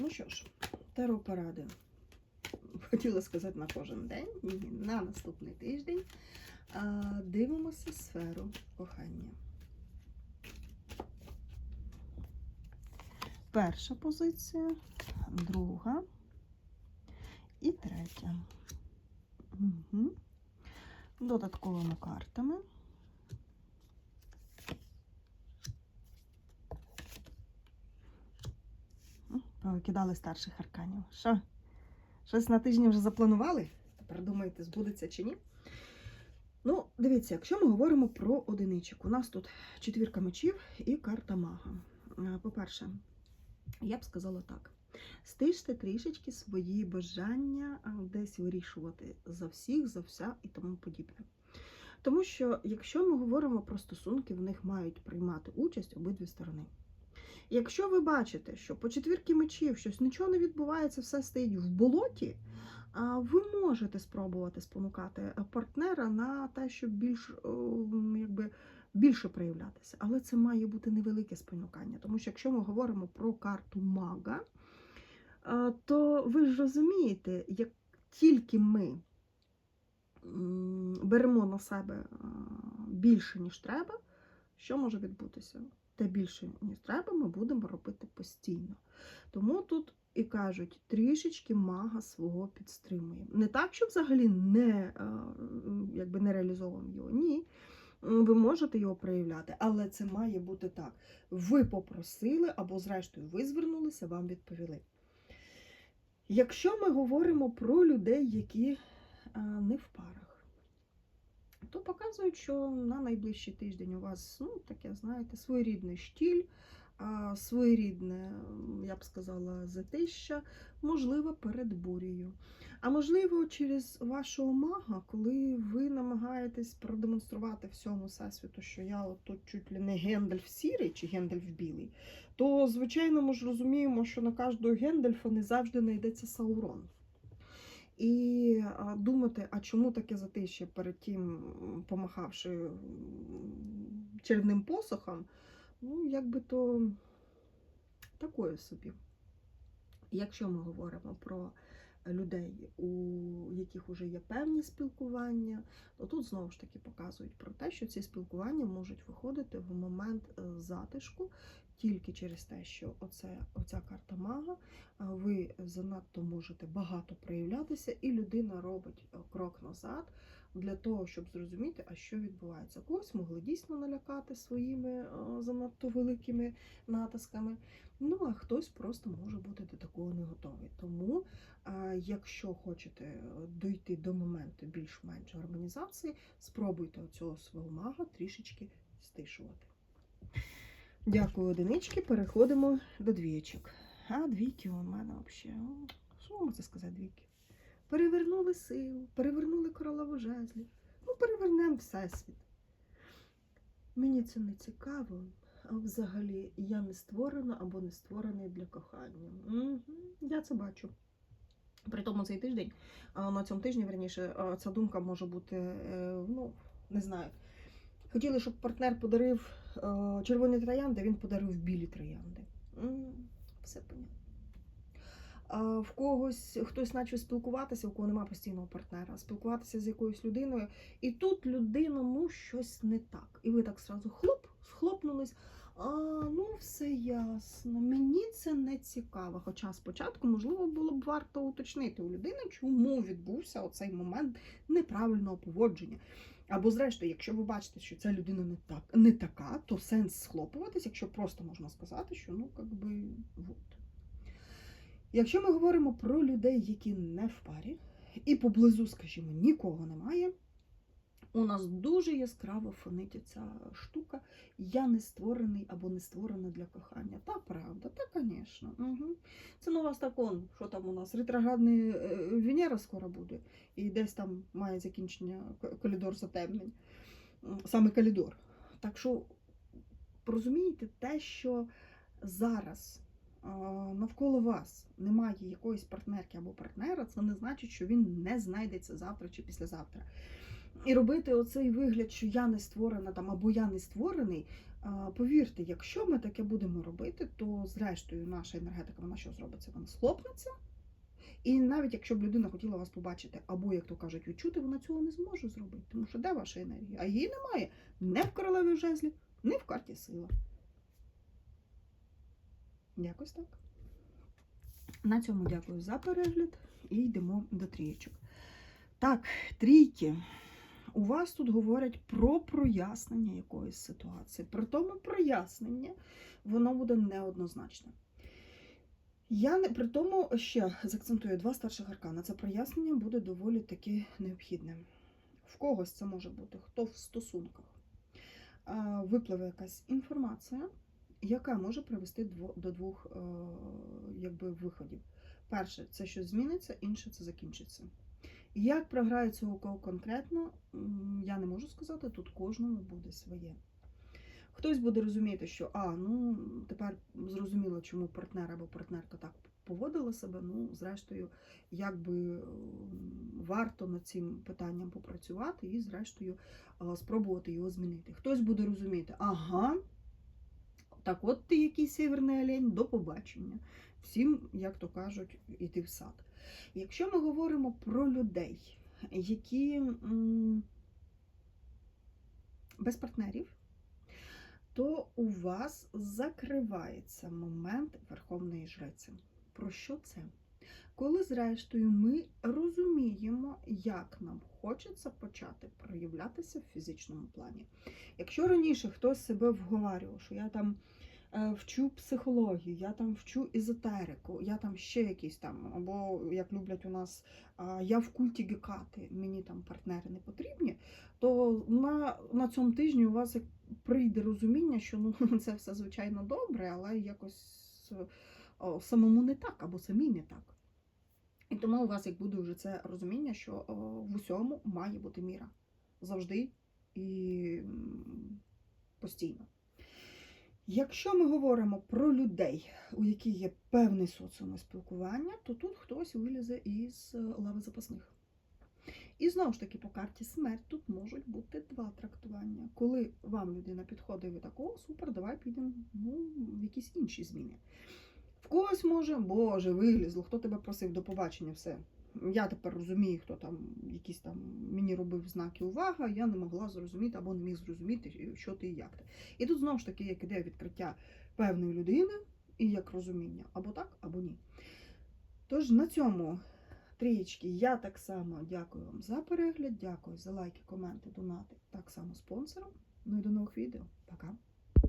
Ну що ж, таро поради. Хотіла сказати на кожен день, ні, на наступний тиждень. Дивимося сферу кохання. Перша позиція, друга і третя. Угу. Додатковими картами. М, Повикидали старших арканів. Що? Щось на тижні вже запланували? Тепер думаєте, збудеться чи ні? Ну, дивіться, якщо ми говоримо про одиничок, у нас тут четвірка мечів і карта мага. Е, По-перше, я б сказала так: стиште трішечки свої бажання десь вирішувати за всіх, за вся і тому подібне. Тому що, якщо ми говоримо про стосунки, в них мають приймати участь обидві сторони. Якщо ви бачите, що по четвірки мечів щось нічого не відбувається, все стоїть в болоті, ви можете спробувати спонукати партнера на те, щоб більш якби, більше проявлятися. Але це має бути невелике спонукання. Тому що якщо ми говоримо про карту мага, то ви ж розумієте, як тільки ми беремо на себе більше, ніж треба, що може відбутися? Те більше, ніж треба, ми будемо робити постійно. Тому тут і кажуть, трішечки мага свого підстримує. Не так, що взагалі не, а, якби не реалізовуємо його. Ні. Ви можете його проявляти, але це має бути так. Ви попросили, або, зрештою, ви звернулися, вам відповіли. Якщо ми говоримо про людей, які не в парах, то показують, що на найближчий тиждень у вас ну, таке, знаєте, своєрідний штіль, своєрідне, я б сказала, затища, можливо, перед бурею. А можливо, через вашого мага, коли ви намагаєтесь продемонструвати всьому всесвіту, що я от тут чуть ли не Гендальф сірий чи Гендальф білий, то, звичайно, ми ж розуміємо, що на кожного Гендальфа не завжди знайдеться Саурон. І думати, а чому таке затище перед тим, помахавши червним посохом, ну, якби то такою собі. Якщо ми говоримо про людей, у яких вже є певні спілкування, то тут знову ж таки показують про те, що ці спілкування можуть виходити в момент е, затишку тільки через те, що оце, оця карта мага, ви занадто можете багато проявлятися, і людина робить е, крок назад для того, щоб зрозуміти, а що відбувається. Когось могли дійсно налякати своїми е, занадто великими натисками. Ну, а хтось просто може бути до такого не готовий. Тому, якщо хочете е, дойти до моменту більш-менш гармонізації, спробуйте оцього свого мага трішечки стишувати. Дякую, одинички. Переходимо до двічок. А двійки у мене взагалі. Що можна сказати, двійки? Перевернули силу, перевернули королеву жезлів. Ну, перевернемо всесвіт. Мені це не цікаво. А взагалі я не створена або не створений для кохання. Угу, я це бачу. При тому цей тиждень, а, на цьому тижні, верніше, ця думка може бути, е, ну, не знаю. Хотіли, щоб партнер подарив е, червоні троянди, він подарив білі троянди. Все понятно. В когось хтось почав спілкуватися, у кого немає постійного партнера, спілкуватися з якоюсь людиною, і тут людина, ну, щось не так. І ви так сразу хлоп, схлопнулись. А, ну, все ясно. Мені це не цікаво. Хоча спочатку, можливо, було б варто уточнити у людини, чому відбувся оцей момент неправильного поводження. Або, зрештою, якщо ви бачите, що ця людина не так, не така, то сенс схлопуватись, якщо просто можна сказати, що ну, як би, вот. Якщо ми говоримо про людей, які не в парі, і поблизу, скажімо, нікого немає, у нас дуже яскраво фонить ця штука. Я не створений або не створена для кохання. Та правда, та, звісно. Угу. Це ну у вас так он, що там у нас, ретроградний е, Венера скоро буде, і десь там має закінчення коридор затемнень. Саме коридор. Так що розумієте, те, що зараз навколо вас немає якоїсь партнерки або партнера, це не значить, що він не знайдеться завтра чи післязавтра. І робити оцей вигляд, що я не створена там або я не створений, Повірте, якщо ми таке будемо робити, то зрештою наша енергетика вона що зробиться? Вона схлопнеться. І навіть якщо б людина хотіла вас побачити, або, як то кажуть, відчути, вона цього не зможе зробити. Тому що де ваша енергія? А її немає не в королеві жезлі, не в карті сила. Якось так. На цьому дякую за перегляд і йдемо до трієчок. Так, трійки. У вас тут говорять про прояснення якоїсь ситуації. При тому прояснення воно буде неоднозначне. Я не при тому ще заакцентую два старших аркана. Це прояснення буде доволі таки необхідним. В когось це може бути, хто в стосунках. Випливе якась інформація, яка може привести до двох е, якби, виходів. Перше, це щось зміниться, інше це закінчиться. Як програється у кого конкретно, я не можу сказати, тут кожному буде своє. Хтось буде розуміти, що а, ну тепер зрозуміло, чому партнер або партнерка так поводила себе. Ну, зрештою, якби м, варто над цим питанням попрацювати і, зрештою, спробувати його змінити. Хтось буде розуміти, ага, так от ти який северний олень, до побачення. Всім, як то кажуть, іти в сад. Якщо ми говоримо про людей, які без партнерів, то у вас закривається момент Верховної Жриці. Про що це? Коли, зрештою, ми розуміємо, як нам хочеться почати проявлятися в фізичному плані. Якщо раніше хтось себе вговарював, що я там е, вчу психологію, я там вчу езотерику, я там ще якісь там, або як люблять у нас, я в культі гекати, мені там партнери не потрібні, то на, на цьому тижні у вас прийде розуміння, що ну, це все звичайно добре, але якось о, самому не так, або самій не так. І тому у вас як буде вже це розуміння, що в усьому має бути міра. Завжди і постійно. Якщо ми говоримо про людей, у яких є певний соціум спілкування, то тут хтось вилізе із е, лави запасних. І знову ж таки, по карті смерть тут можуть бути два трактування. Коли вам людина підходить, ви так, о, супер, давай підемо ну, в якісь інші зміни. В когось може, Боже, вилізло, хто тебе просив до побачення, все. Я тепер розумію, хто там якісь там мені робив знаки увага, я не могла зрозуміти або не міг зрозуміти, що ти і як ти. І тут знову ж таки, як іде відкриття певної людини і як розуміння, або так, або ні. Тож на цьому трієчки я так само дякую вам за перегляд, дякую за лайки, коменти, донати, так само спонсорам. Ну і до нових відео. Пока!